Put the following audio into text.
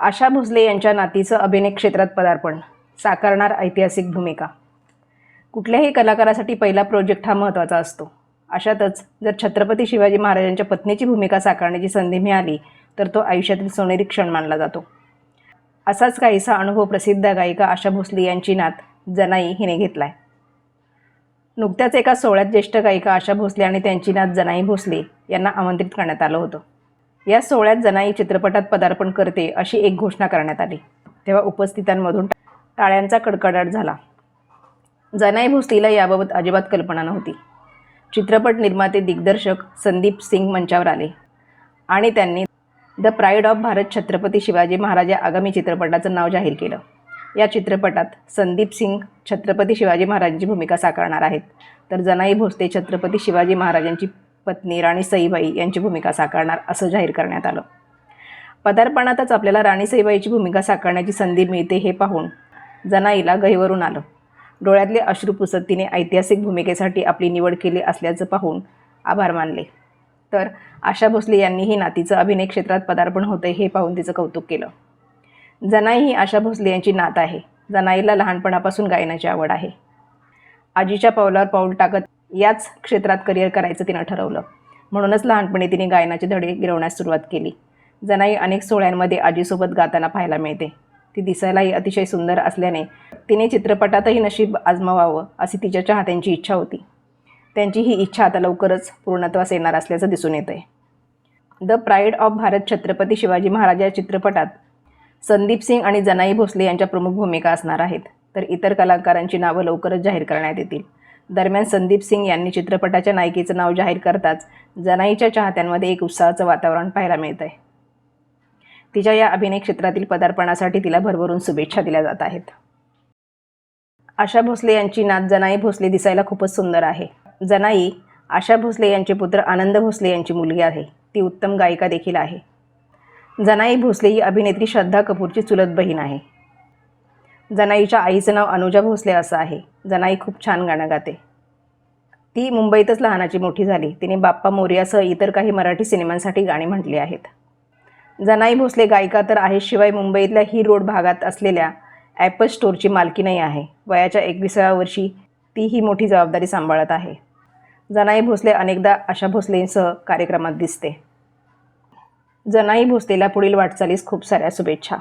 आशा भोसले यांच्या नातीचं अभिनय क्षेत्रात पदार्पण साकारणार ऐतिहासिक भूमिका. कुठल्याही कलाकारासाठी पहिला प्रोजेक्ट हा महत्त्वाचा असतो. अशातच जर छत्रपती शिवाजी महाराजांच्या पत्नीची भूमिका साकारण्याची संधी मिळाली तर तो आयुष्यातील सोनेरी क्षण मानला जातो. असाच काहीसा अनुभव प्रसिद्ध गायिका आशा भोसले यांची नात जनाई हिने घेतलाय. नुकत्याच एका सोहळ्यात ज्येष्ठ गायिका आशा भोसले आणि त्यांची नात जनाई भोसले यांना आमंत्रित करण्यात आलं होतं. या सोहळ्यात जनाई चित्रपटात पदार्पण करते अशी एक घोषणा करण्यात आली. तेव्हा उपस्थितांमधून टाळ्यांचा कडकडाट झाला. जनाई भोसलेला याबाबत अजिबात कल्पना नव्हती. चित्रपट निर्माते दिग्दर्शक संदीप सिंग मंचावर आले आणि त्यांनी the pride of Bharat Chhatrapati Shivaji Maharaj या आगामी चित्रपटाचं नाव जाहीर केलं. या चित्रपटात संदीप सिंग छत्रपती शिवाजी महाराजांची भूमिका साकारणार आहेत. तर जनाई भोसले छत्रपती शिवाजी महाराजांची पत्नी राणी सईबाई यांची भूमिका साकारणार असं जाहीर करण्यात आलं. पदार्पणातच आपल्याला राणी सईबाईची भूमिका साकारण्याची संधी मिळते हे पाहून जनाईला गहिवरून आलं. डोळ्यातले अश्रू पुसत तिने ऐतिहासिक भूमिकेसाठी आपली निवड केली असल्याचं पाहून आभार मानले. तर आशा भोसले यांनीही नातीचं अभिनय क्षेत्रात पदार्पण होते हे पाहून तिचं कौतुक केलं. जनाई ही आशा भोसले यांची नात आहे. जनाईला लहानपणापासून गायनाची आवड आहे. आजीच्या पावलावर पाऊल टाकत याच क्षेत्रात करिअर करायचं तिनं ठरवलं. म्हणूनच लहानपणी तिने गायनाचे धडे गिरवण्यास सुरुवात केली. जनाई अनेक सोहळ्यांमध्ये आजीसोबत गाताना पाहायला मिळते. ती दिसायलाही अतिशय सुंदर असल्याने तिने चित्रपटातही नशीब आजमावावं अशी तिच्या चाहत्यांची इच्छा होती. त्यांची ही इच्छा आता लवकरच पूर्णत्वास येणार असल्याचं दिसून येतं आहे the pride of Bharat Chhatrapati Shivaji Maharaj या चित्रपटात संदीप सिंग आणि जनाई भोसले यांच्या प्रमुख भूमिका असणार आहेत. तर इतर कलाकारांची नावं लवकरच जाहीर करण्यात येतील. दरम्यान संदीप सिंग यांनी चित्रपटाच्या नायिकेचं नाव जाहीर करताच जनाईच्या चाहत्यांमध्ये एक उत्साहाचं वातावरण पाहायला मिळत आहे तिच्या या अभिनय क्षेत्रातील पदार्पणासाठी तिला भरभरून शुभेच्छा दिल्या जात आहेत. आशा भोसले यांची नात जनाई भोसले दिसायला खूपच सुंदर आहे. जनाई आशा भोसले यांचे पुत्र आनंद भोसले यांची मुलगी आहे. ती उत्तम गायिका देखील आहे. जनाई भोसले ही अभिनेत्री श्रद्धा कपूरची चुलत बहीण आहे. जनाईच्या आईचं नाव अनुजा भोसले असं आहे. जनाई खूप छान गाणं गाते. ती मुंबईतच लहानाची मोठी झाली. तिने बाप्पा मोर्यासह इतर काही मराठी सिनेमांसाठी गाणी म्हटली आहेत. जनाई भोसले गायिका तर आहे शिवाय मुंबईतल्या ही रोड भागात असलेल्या ॲपल स्टोअरची मालकीनही आहे. वयाच्या एकविसाव्या वर्षी ती ही मोठी जबाबदारी सांभाळत आहे. जनाई भोसले अनेकदा आशा भोसलेंसह कार्यक्रमात दिसते. जनाई भोसलेला पुढील वाटचालीस खूप साऱ्या शुभेच्छा.